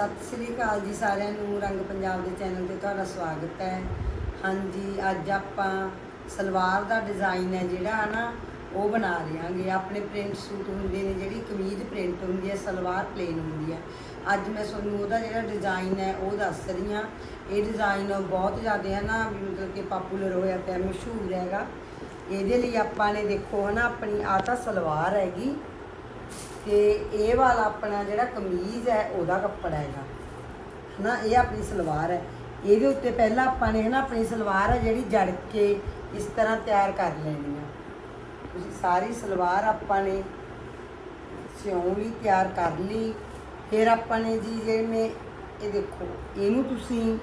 ਸਤਿ ਸ੍ਰੀ ਅਕਾਲ ਜੀ ਸਾਰਿਆਂ ਨੂੰ, ਰੰਗ ਪੰਜਾਬ ਦੇ ਚੈਨਲ ਤੇ ਤੁਹਾਡਾ ਸਵਾਗਤ ਹੈ। ਹਾਂਜੀ, ਅੱਜ ਆਪਾਂ ਸਲਵਾਰ ਦਾ ਡਿਜ਼ਾਈਨ ਹੈ ਜਿਹੜਾ ਨਾ ਉਹ ਬਣਾ ਰਹੇ ਹਾਂਗੇ ਆਪਣੇ ਪ੍ਰਿੰਟ ਸੂਟ ਹੁੰਦੇ ਨੇ, ਜਿਹੜੀ ਕਮੀਜ਼ ਪ੍ਰਿੰਟ ਹੁੰਦੀ ਹੈ, ਸਲਵਾਰ ਪਲੇਨ ਹੁੰਦੀ ਹੈ। ਅੱਜ ਮੈਂ ਤੁਹਾਨੂੰ ਉਹਦਾ ਜਿਹੜਾ ਡਿਜ਼ਾਈਨ ਹੈ, ਉਹ ਦੱਸ ਰਹੀ ਹਾਂ। ਇਹ ਡਿਜ਼ਾਈਨ ਬਹੁਤ ਜ਼ਿਆਦਾ ਹੈ ਨਾ ਮਤਲਬ ਕਿ ਪਪੂਲਰ ਹੋਇਆ ਪਿਆ, ਮਸ਼ਹੂਰ ਹੈਗਾ। ਇਹਦੇ ਲਈ ਆਪਾਂ ਨੇ ਦੇਖੋ ਹਨਾ, ਆਪਣੀ ਆ ਤਾਂ ਸਲਵਾਰ ਹੈਗੀ। ਤੇ ਇਹ ਵਾਲਾ ਆਪਣਾ ਜਿਹੜਾ ਕਮੀਜ਼ ਹੈ, ਉਹਦਾ ਕੱਪੜਾ ਹੈਗਾ। ਹਨਾ, ਇਹ ਆਪਣੀ ਸਲਵਾਰ ਹੈ। ਇਹਦੇ ਉੱਤੇ ਪਹਿਲਾਂ ਆਪਾਂ ਨੇ ਹਨਾ, ਆਪਣੀ ਸਲਵਾਰ ਹੈ ਜਿਹੜੀ ਜੜ ਕੇ ਇਸ ਤਰ੍ਹਾਂ ਤਿਆਰ ਕਰ ਲੈਣੀ ਆ। ਤੁਸੀਂ ਸਾਰੀ ਸਲਵਾਰ ਆਪਾਂ ਨੇ ਸਿਉਂ ਲਈ ਤਿਆਰ ਕਰ ਲਈ। ਫਿਰ ਆਪਾਂ ਨੇ ਜੀ ਜਿਵੇਂ ਇਹ ਦੇਖੋ, ਇਹਨੂੰ ਤੁਸੀਂ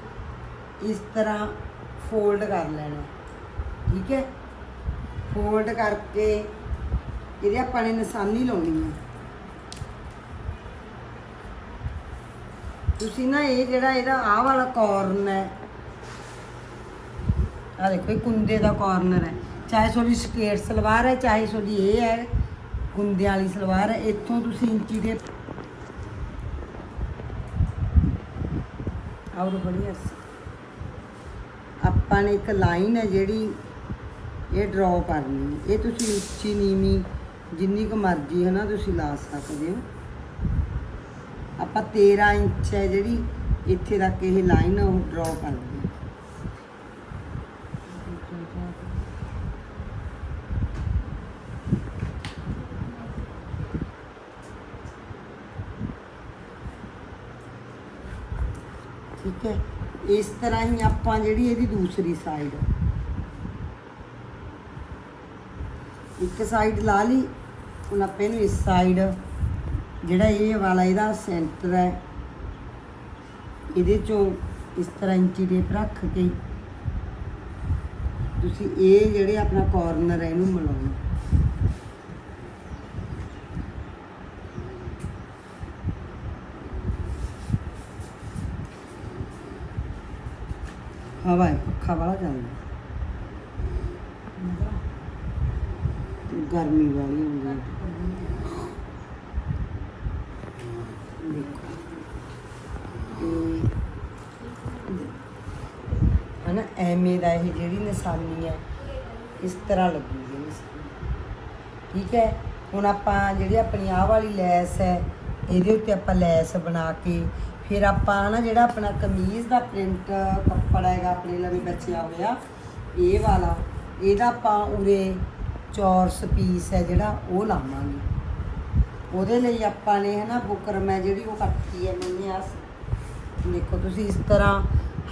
ਇਸ ਤਰ੍ਹਾਂ ਫੋਲਡ ਕਰ ਲੈਣਾ। ਠੀਕ ਹੈ? ਫੋਲਡ ਕਰਕੇ ਇਹਦੇ ਆਪਾਂ ਨੇ ਨਿਸ਼ਾਨੀ ਲਾਉਣੀ ਹੈ ਤੁਸੀਂ ਨਾ ਇਹ ਜਿਹੜਾ ਇਹਦਾ ਆਹ ਵਾਲਾ ਕਾਰਨਰ ਹੈ ਆ ਦੇਖੋ ਇਹ ਕੁੰਦੇ ਦਾ ਕਾਰਨਰ ਹੈ। ਚਾਹੇ ਤੁਹਾਡੀ ਸਕੇਟ ਸਲਵਾਰ ਹੈ, ਚਾਹੇ ਤੁਹਾਡੀ ਇਹ ਹੈ ਕੁੰਦਿਆਂ ਵਾਲੀ ਸਲਵਾਰ ਹੈ, ਇੱਥੋਂ ਤੁਸੀਂ ਇੰਚੀ ਦੇ ਆਉਰ ਬੜੀ ਆਪਾਂ ਨੇ ਇੱਕ ਲਾਈਨ ਹੈ ਜਿਹੜੀ ਇਹ ਡਰਾਅ ਕਰਨੀ ਇਹ ਤੁਸੀਂ ਉੱਚੀ, ਨੀਵੀਂ ਜਿੰਨੀ ਕੁ ਮਰਜ਼ੀ ਹੈ ਨਾ ਤੁਸੀਂ ਲਾ ਸਕਦੇ ਹੋ। ਆਪਾਂ 13 ਇੰਚ ਹੈ ਜਿਹੜੀ, ਇੱਥੇ ਤੱਕ ਇਹ ਲਾਈਨ ਉਹ ਡਰਾਅ ਕਰਨੀ ਠੀਕ ਹੈ? ਇਸ ਤਰ੍ਹਾਂ ਹੀ ਆਪਾਂ ਜਿਹੜੀ ਇਹਦੀ ਦੂਸਰੀ ਸਾਈਡ ਇੱਕ ਸਾਈਡ ਲਾ ਲਈ, ਹੁਣ ਆਪਾਂ ਇਹਨੂੰ ਇਸ ਸਾਈਡ ਜਿਹੜਾ ਇਹ ਵਾਲਾ ਇਹਦਾ ਸੈਂਟਰ ਹੈ ਇਹਦੇ ਚੋਂ ਇਸ ਤਰ੍ਹਾਂ ਇੰਚੀ ਟੇਪ ਰੱਖ ਕੇ ਤੁਸੀਂ ਇਹ ਜਿਹੜੇ ਆਪਣਾ ਕਾਰਨਰ ਹੈ ਇਹਨੂੰ ਮਿਲਾਉਣਾ ਹਵਾ ਹੈ ਪੱਖਾ ਵਾਲਾ ਚੱਲਦਾ ਗਰਮੀ ਵਾਲੀ ਹੁੰਦੀ ਹੈ ਦੇਖੋ। ਇਹ ਹਨਾ, ਐਵੇਂ ਦਾ ਇਹ ਜਿਹੜੀ ਨਿਸ਼ਾਨੀ ਹੈ, ਇਸ ਤਰ੍ਹਾਂ ਲੱਗੂਗੀ ਠੀਕ ਹੈ? ਹੁਣ ਆਪਾਂ ਜਿਹੜੀ ਆਪਣੀ ਆਹ ਵਾਲੀ ਲੈਸ ਹੈ, ਇਹਦੇ ਉੱਤੇ ਆਪਾਂ ਲੈਸ ਬਣਾ ਕੇ, ਫਿਰ ਆਪਾਂ ਨਾ ਜਿਹੜਾ ਆਪਣਾ ਕਮੀਜ਼ ਦਾ ਪ੍ਰਿੰਟ ਕੱਪੜਾ ਹੈਗਾ, ਆਪਣੇ ਲਈ ਬਚਿਆ ਹੋਇਆ, ਇਹ ਵਾਲਾ, ਇਹਦਾ ਆਪਾਂ ਉਰੇ ਚੌਰਸ ਪੀਸ ਹੈ ਜਿਹੜਾ, ਉਹ ਲਾਵਾਂਗੇ। ਉਹਦੇ ਲਈ ਆਪਾਂ ਨੇ ਹਨਾ ਬੁਕਰਮ ਹੈ ਜਿਹੜੀ ਉਹ ਕੱਟੀ ਹੈ ਮੈਨੇ ਆ ਦੇਖੋ ਤੁਸੀਂ ਇਸ ਤਰ੍ਹਾਂ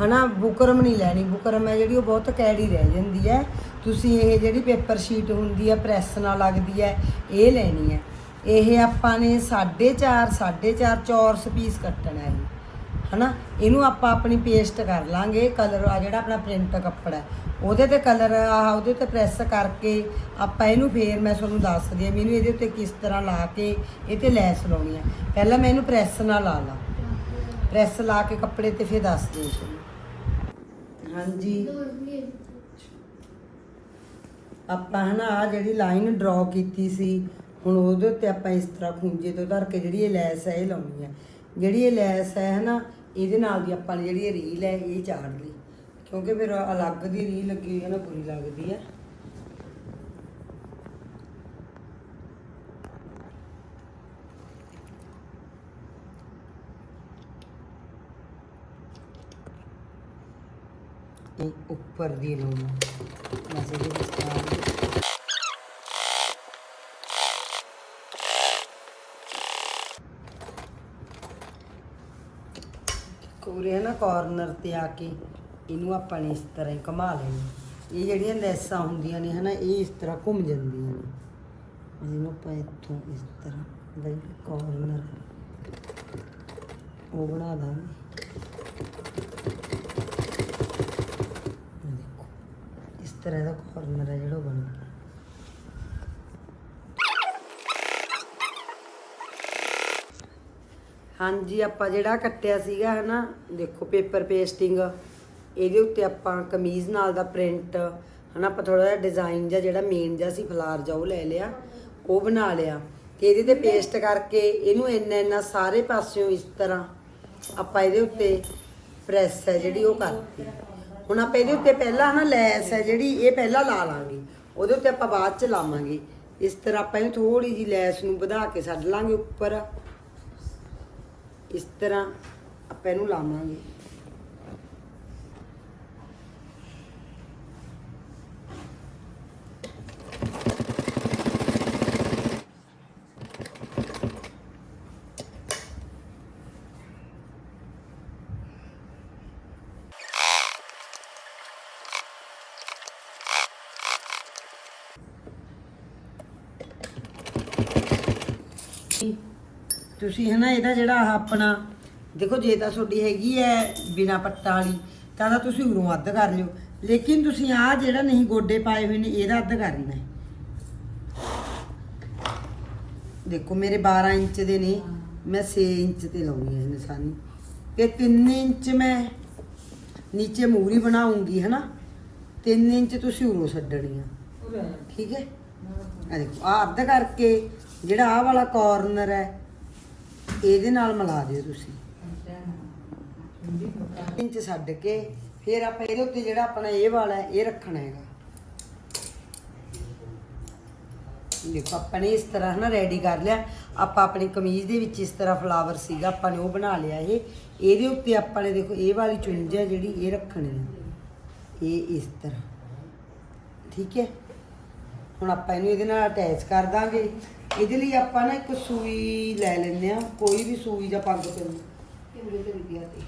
ਹਨਾ ਬੁਕਰਮ ਨਹੀਂ ਲੈਣੀ ਬੁਕਰਮ ਹੈ ਜਿਹੜੀ ਉਹ ਬਹੁਤ ਕੈੜੀ ਰਹਿ ਜਾਂਦੀ ਹੈ। ਤੁਸੀਂ ਇਹ ਜਿਹੜੀ ਪੇਪਰ ਸ਼ੀਟ ਹੁੰਦੀ ਹੈ ਪ੍ਰੈਸ ਨਾਲ ਲੱਗਦੀ ਹੈ, ਇਹ ਲੈਣੀ ਹੈ। ਇਹ ਆਪਾਂ ਨੇ 4.5 4.5 ਚੌਰਸ ਪੀਸ ਕੱਟਣਾ ਹੈ। ਹਨਾ? ਇਹਨੂੰ ਆਪਾਂ ਆਪਣੀ ਪੇਸਟ ਕਰ ਲਾਂਗੇ ਕਲਰ ਆ ਜਿਹੜਾ ਆਪਣਾ ਪ੍ਰਿੰਟ ਕੱਪੜਾ ਉਹਦੇ ਤੇ ਕਲਰ ਆ, ਉਹਦੇ ਤੇ ਪ੍ਰੈਸ ਕਰਕੇ ਆਪਾਂ ਇਹਨੂੰ ਫੇਰ ਮੈਂ ਤੁਹਾਨੂੰ ਦੱਸਦੀ ਹਾਂ ਵੀ ਇਹਦੇ ਉੱਤੇ ਕਿਸ ਤਰ੍ਹਾਂ ਲਾ ਕੇ ਇਹ ਤੇ ਲੈਸ ਲਾਉਣੀ ਹੈ ਪਹਿਲਾਂ ਮੈਂ ਇਹਨੂੰ ਪ੍ਰੈਸ ਨਾਲ ਲਾ ਲਾਂ। ਪ੍ਰੈਸ ਲਾ ਕੇ ਕੱਪੜੇ ਤੇ ਫਿਰ ਦੱਸਦੀ ਹਾਂ ਤੁਹਾਨੂੰ ਹਾਂਜੀ। ਆਪਾਂ ਹਨਾ ਆ ਜਿਹੜੀ ਲਾਈਨ ਡਰਾ ਕੀਤੀ ਸੀ, ਹੁਣ ਉਹਦੇ ਉੱਤੇ ਆਪਾਂ ਇਸ ਤਰ੍ਹਾਂ ਖੁੰਝੇ ਤੋਂ ਧਰ ਕੇ ਜਿਹੜੀ ਇਹ ਲੈਸ ਹੈ ਇਹ ਲਾਉਣੀ ਹੈ ਜਿਹੜੀ ਇਹ ਲੈਸ ਹੈ ਹਨਾ, ਇਹਦੇ ਨਾਲ ਦੀ ਆਪਾਂ ਨੇ ਜਿਹੜੀ ਇਹ ਰੀਲ ਹੈ, ਇਹ ਚਾੜ ਲਈ। ਕਿਉਂਕਿ ਫਿਰ ਅਲੱਗ ਦੀ ਰੀਲ ਲੱਗੀ ਹੈ ਨਾ, ਬੁਰੀ ਲੱਗਦੀ ਹੈ। ਉੱਪਰ ਦੀ ਲਾਉਣਾ। ਬਸ ਇਹਦੇ ਵਿਚਕਾਰ ਕੋਰੇ ਨਾ ਕਾਰਨਰ ਤੇ ਆ ਕੇ ਇਹਨੂੰ ਆਪਾਂ ਨੇ ਇਸ ਤਰ੍ਹਾਂ ਹੀ ਘੁਮਾ ਲੈਣਾ। ਇਹ ਜਿਹੜੀਆਂ ਲੈਸਾਂ ਹੁੰਦੀਆਂ ਨੇ ਹਨਾ, ਇਹ ਇਸ ਤਰ੍ਹਾਂ ਘੁੰਮ ਜਾਂਦੀਆਂ ਨੇ। ਇਹਨੂੰ ਆਪਾਂ ਇੱਥੋਂ ਇਸ ਤਰ੍ਹਾਂ ਬਈ ਕਾਰਨਰ ਉਹ ਬਣਾ ਦਾਂਗੇ। ਦੇਖੋ, ਇਸ ਤਰ੍ਹਾਂ ਦਾ ਕਾਰਨਰ ਹੈ ਜਿਹੜਾ ਉਹ ਬਣ ਗਿਆ। ਹਾਂਜੀ ਆਪਾਂ ਜਿਹੜਾ ਕੱਟਿਆ ਸੀਗਾ ਹਨਾ ਦੇਖੋ ਪੇਪਰ ਪੇਸਟਿੰਗ ਇਹਦੇ ਉੱਤੇ ਆਪਾਂ ਕਮੀਜ਼ ਨਾਲ ਦਾ ਪ੍ਰਿੰਟ ਹਨਾ ਆਪਾਂ ਥੋੜਾ ਜਿਹਾ ਡਿਜ਼ਾਈਨ ਜਿਹਾ ਜਿਹੜਾ ਮੇਨ ਜਿਹਾ ਸੀ ਫਲਾਰ ਜਿਹਾ ਉਹ ਲੈ ਲਿਆ ਉਹ ਬਣਾ ਲਿਆ। ਤੇ ਇਹਦੇ ਤੇ ਪੇਸਟ ਕਰਕੇ ਇਹਨੂੰ ਇੰਨਾ ਇੰਨਾ ਸਾਰੇ ਪਾਸਿਓਂ ਇਸ ਤਰ੍ਹਾਂ ਆਪਾਂ ਇਹਦੇ ਉੱਤੇ ਪ੍ਰੈਸ ਹੈ ਜਿਹੜੀ ਉਹ ਕਰਤੀ। ਹੁਣ ਆਪਾਂ ਇਹਦੇ ਉੱਤੇ ਪਹਿਲਾਂ ਨਾ ਲੈਸ ਹੈ ਜਿਹੜੀ ਇਹ ਪਹਿਲਾਂ ਲਾ ਲਾਂਗੇ। ਉਹਦੇ ਉੱਤੇ ਆਪਾਂ ਬਾਅਦ ਚ ਲਾਵਾਂਗੇ। ਇਸ ਤਰ੍ਹਾਂ ਆਪਾਂ ਇਹਨੂੰ ਥੋੜੀ ਜੀ ਲੈਸ ਨੂੰ ਵਧਾ ਕੇ ਛੱਡ ਲਾਂਗੇ ਉੱਪਰ। ਇਸ ਤਰ੍ਹਾਂ ਆਪਾਂ ਇਹਨੂੰ ਲਾਵਾਂਗੇ। ਤੁਸੀਂ ਹਨਾ ਇਹਦਾ ਜਿਹੜਾ ਆਹ ਆਪਣਾ ਦੇਖੋ ਜੇ ਤਾਂ ਤੁਹਾਡੀ ਹੈਗੀ ਹੈ ਬਿਨਾ ਪੱਟਾਂ ਵਾਲੀ ਤਾਂ ਤਾਂ ਤੁਸੀਂ ਉਰੋਂ ਅੱਧ ਕਰ ਲਿਓ। ਲੇਕਿਨ ਤੁਸੀਂ ਆਹ ਜਿਹੜਾ ਨਹੀਂ ਗੋਡੇ ਪਾਏ ਹੋਏ ਨੇ ਇਹਦਾ ਅੱਧ ਕਰਨਾ ਹੈ ਦੇਖੋ ਮੇਰੇ 12 ਇੰਚ ਦੇ ਨੇ ਮੈਂ 6 ਇੰਚ ਤੇ ਲਾਉਣੀ ਹੈ ਨਿਸ਼ਾਨੀ ਤੇ 3 ਇੰਚ ਮੈਂ ਨੀਚੇ ਮੂਰੀ ਬਣਾਉਂਗੀ ਹਨਾ 3 ਇੰਚ ਤੁਸੀਂ ਉਰੋਂ ਛੱਡਣੀ ਆ। ਠੀਕ ਹੈ ਆ ਦੇਖੋ ਆ ਅੱਧ ਕਰਕੇ ਜਿਹੜਾ ਆਹ ਵਾਲਾ ਕਾਰਨਰ ਹੈ ਇਹਦੇ ਨਾਲ ਮਿਲਾ ਦਿਓ ਤੁਸੀਂ। ਇੰਚ ਛੱਡ ਕੇ ਫਿਰ ਆਪਾਂ ਇਹਦੇ ਉੱਤੇ ਜਿਹੜਾ ਆਪਣਾ ਇਹ ਵਾਲਾ ਹੈ ਇਹ ਰੱਖਣਾ ਹੈਗਾ। ਦੇਖੋ ਆਪਾਂ ਨੇ ਇਸ ਤਰ੍ਹਾਂ ਨਾ ਰੈਡੀ ਕਰ ਲਿਆ। ਆਪਾਂ ਆਪਣੀ ਕਮੀਜ਼ ਦੇ ਵਿੱਚ ਇਸ ਤਰ੍ਹਾਂ ਫਲਾਵਰ ਸੀਗਾ ਆਪਾਂ ਨੇ ਉਹ ਬਣਾ ਲਿਆ ਇਹ। ਇਹਦੇ ਉੱਤੇ ਆਪਾਂ ਨੇ ਦੇਖੋ ਇਹ ਵਾਲੀ ਚੁੰਝ ਹੈ ਜਿਹੜੀ ਇਹ ਰੱਖਣੀ ਹੈ। ਇਹ ਇਸ ਤਰ੍ਹਾਂ। ਠੀਕ ਹੈ? ਹੁਣ ਆਪਾਂ ਇਹਨੂੰ ਇਹਦੇ ਨਾਲ ਅਟੈਚ ਕਰ ਦਾਂਗੇ। ਇਹਦੇ ਲਈ ਆਪਾਂ ਨਾ ਇੱਕ ਸੂਈ ਲੈ ਲੈਂਦੇ ਆ ਕੋਈ ਵੀ ਸੂਈ ਜਾਂ ਪੱਗ ਤੇ। ਕਿੰਨੇ ਤੇ ਲੱਗਿਆ ਤੇ?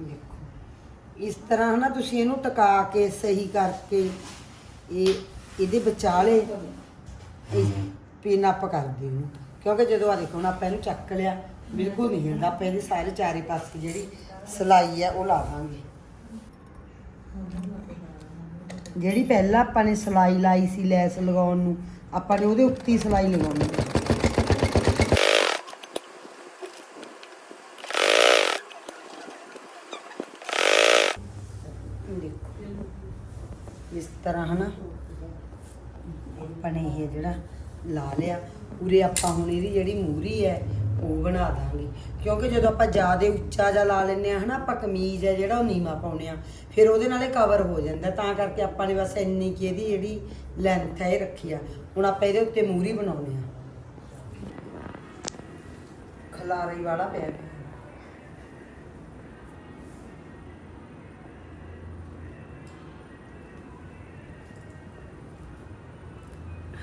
ਦੇਖੋ ਇਸ ਤਰ੍ਹਾਂ ਹਨਾ ਤੁਸੀਂ ਇਹਨੂੰ ਟਿਕਾ ਕੇ ਸਹੀ ਕਰਕੇ ਇਹ ਇਹਦੇ ਵਿਚਾਲੇ ਇਹ ਪਿਨ ਅਪ ਕਰ ਦਿਓ ਇਹਨੂੰ। ਕਿਉਂਕਿ ਜਦੋਂ ਆ ਦੇਖੋ ਹੁਣ ਆਪਾਂ ਇਹਨੂੰ ਚੱਕ ਲਿਆ ਬਿਲਕੁਲ ਨਹੀਂ ਹਿਲਦਾ ਆਪਾਂ ਇਹਦੇ ਸਾਰੇ ਚਾਰੇ ਪਾਸੇ ਜਿਹੜੀ ਸਲਾਈ ਹੈ ਉਹ ਲਾ ਦਾਂਗੇ। ਜਿਹੜੀ ਪਹਿਲਾਂ ਆਪਾਂ ਨੇ ਸਲਾਈ ਲਾਈ ਸੀ ਲੈਸ ਲਗਾਉਣ ਨੂੰ ਆਪਾਂ ਨੇ ਉਹਦੇ ਉੱਤੇ ਹੀ ਸਲਾਈ ਲਗਾਉਣੀ ਹੈ। ਇਸ ਤਰ੍ਹਾਂ ਹਨਾ, ਆਪਾਂ ਨੇ ਇਹ ਜਿਹੜਾ ਲਾ ਲਿਆ, ਉਰੇ ਆਪਾਂ ਹੁਣ ਇਹਦੀ ਜਿਹੜੀ ਮੂਰੀ ਹੈ ਉਹ ਬਣਾ ਦਾਂਗੇ। ਕਿਉਂਕਿ ਜਦੋਂ ਆਪਾਂ ਜ਼ਿਆਦਾ ਉੱਚਾ ਜਿਹਾ ਲਾ ਲੈਂਦੇ ਆ ਹਨਾ, ਆਪਾਂ ਕਮੀਜ਼ ਹੈ ਜਿਹੜਾ ਉਹ ਨੀਵਾ ਪਾਉਨੇ ਆ ਫਿਰ ਉਹਦੇ ਨਾਲ ਕਵਰ ਹੋ ਜਾਂਦਾ। ਤਾਂ ਕਰਕੇ ਆਪਾਂ ਨੇ ਬਸ ਇੰਨੀ ਕੀ ਇਹਦੀ ਜਿਹੜੀ ਲੈਂਥ ਹੈ, ਇਹ ਰੱਖੀ ਆ। ਹੁਣ ਆਪਾਂ ਇਹਦੇ ਉੱਤੇ ਮੂਰੀ ਬਣਾਉਨੇ ਆ ਖਲਾਰੀ ਵਾਲਾ ਪਿਆ ਪਿਆ।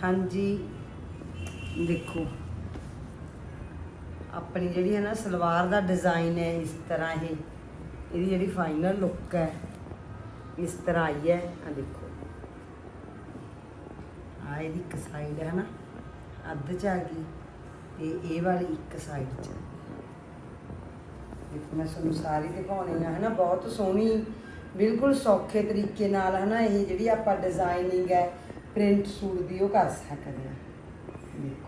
ਹਾਂਜੀ। ਦੇਖੋ। ਆਪਣੀ ਜਿਹੜੀ ਹੈ ਨਾ ਸਲਵਾਰ ਦਾ ਡਿਜ਼ਾਈਨ ਹੈ, ਇਸ ਤਰ੍ਹਾਂ ਇਹ। ਇਹਦੀ ਜਿਹੜੀ ਫਾਈਨਲ ਲੁੱਕ ਹੈ, ਇਸ ਤਰ੍ਹਾਂ ਆਈ ਹੈ। ਆ ਦੇਖੋ। ਆ ਇਹਦੀ ਇੱਕ ਸਾਈਡ ਹੈ ਨਾ, ਅੱਧ ਚ ਆ ਗਈ ਤੇ ਇਹ ਵਾਲੀ ਇੱਕ ਸਾਈਡ ਚ। ਦੇਖੋ, ਮੈਂ ਤੁਹਾਨੂੰ ਸਾਰੀ ਦਿਖਾਉਣੀ ਆ ਹੈ ਨਾ ਬਹੁਤ ਸੋਹਣੀ, ਬਿਲਕੁਲ ਸੌਖੇ ਤਰੀਕੇ ਨਾਲ ਹੈ ਨਾ ਇਹ ਜਿਹੜੀ ਆਪਾਂ ਡਿਜ਼ਾਈਨਿੰਗ ਹੈ ਪ੍ਰਿੰਟ ਸੂਟ ਦੀ, ਉਹ ਕਰ ਸਕਦੇ ਆ। ਦੇਖੋ।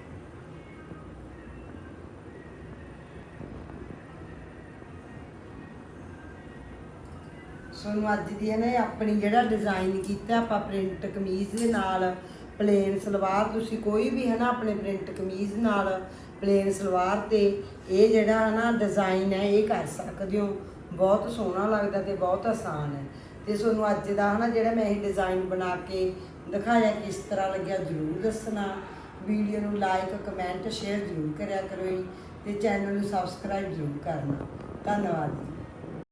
ਤੁਹਾਨੂੰ ਅੱਜ ਦੀ ਹੈ ਨਾ ਇਹ ਆਪਣੀ ਜਿਹੜਾ ਡਿਜ਼ਾਈਨ ਕੀਤਾ, ਆਪਾਂ ਪ੍ਰਿੰਟ ਕਮੀਜ਼ ਦੇ ਨਾਲ ਪਲੇਨ ਸਲਵਾਰ ਤੁਸੀਂ ਕੋਈ ਵੀ ਹੈ ਨਾ ਆਪਣੇ ਪ੍ਰਿੰਟ ਕਮੀਜ਼ ਨਾਲ ਪਲੇਨ ਸਲਵਾਰ ਤੇ ਇਹ ਜਿਹੜਾ ਹੈ ਨਾ ਡਿਜ਼ਾਈਨ ਹੈ, ਇਹ ਕਰ ਸਕਦੇ ਹੋ। ਬਹੁਤ ਸੋਹਣਾ ਲੱਗਦਾ ਤੇ ਬਹੁਤ ਆਸਾਨ ਹੈ। ਤੇ ਤੁਹਾਨੂੰ ਅੱਜ ਦਾ ਹੈ ਨਾ ਜਿਹੜਾ ਮੈਂ ਇਹ ਡਿਜ਼ਾਈਨ ਬਣਾ ਕੇ ਦਿਖਾਇਆ, ਕਿਸ ਤਰ੍ਹਾਂ ਲੱਗਿਆ ਜ਼ਰੂਰ ਦੱਸਣਾ। ਵੀਡੀਓ ਨੂੰ ਲਾਈਕ ਕਮੈਂਟ ਸ਼ੇਅਰ ਜ਼ਰੂਰ ਕਰਿਆ ਕਰੋ ਜੀ ਤੇ ਚੈਨਲ ਨੂੰ ਸਬਸਕ੍ਰਾਈਬ ਜ਼ਰੂਰ ਕਰਨਾ। ਧੰਨਵਾਦ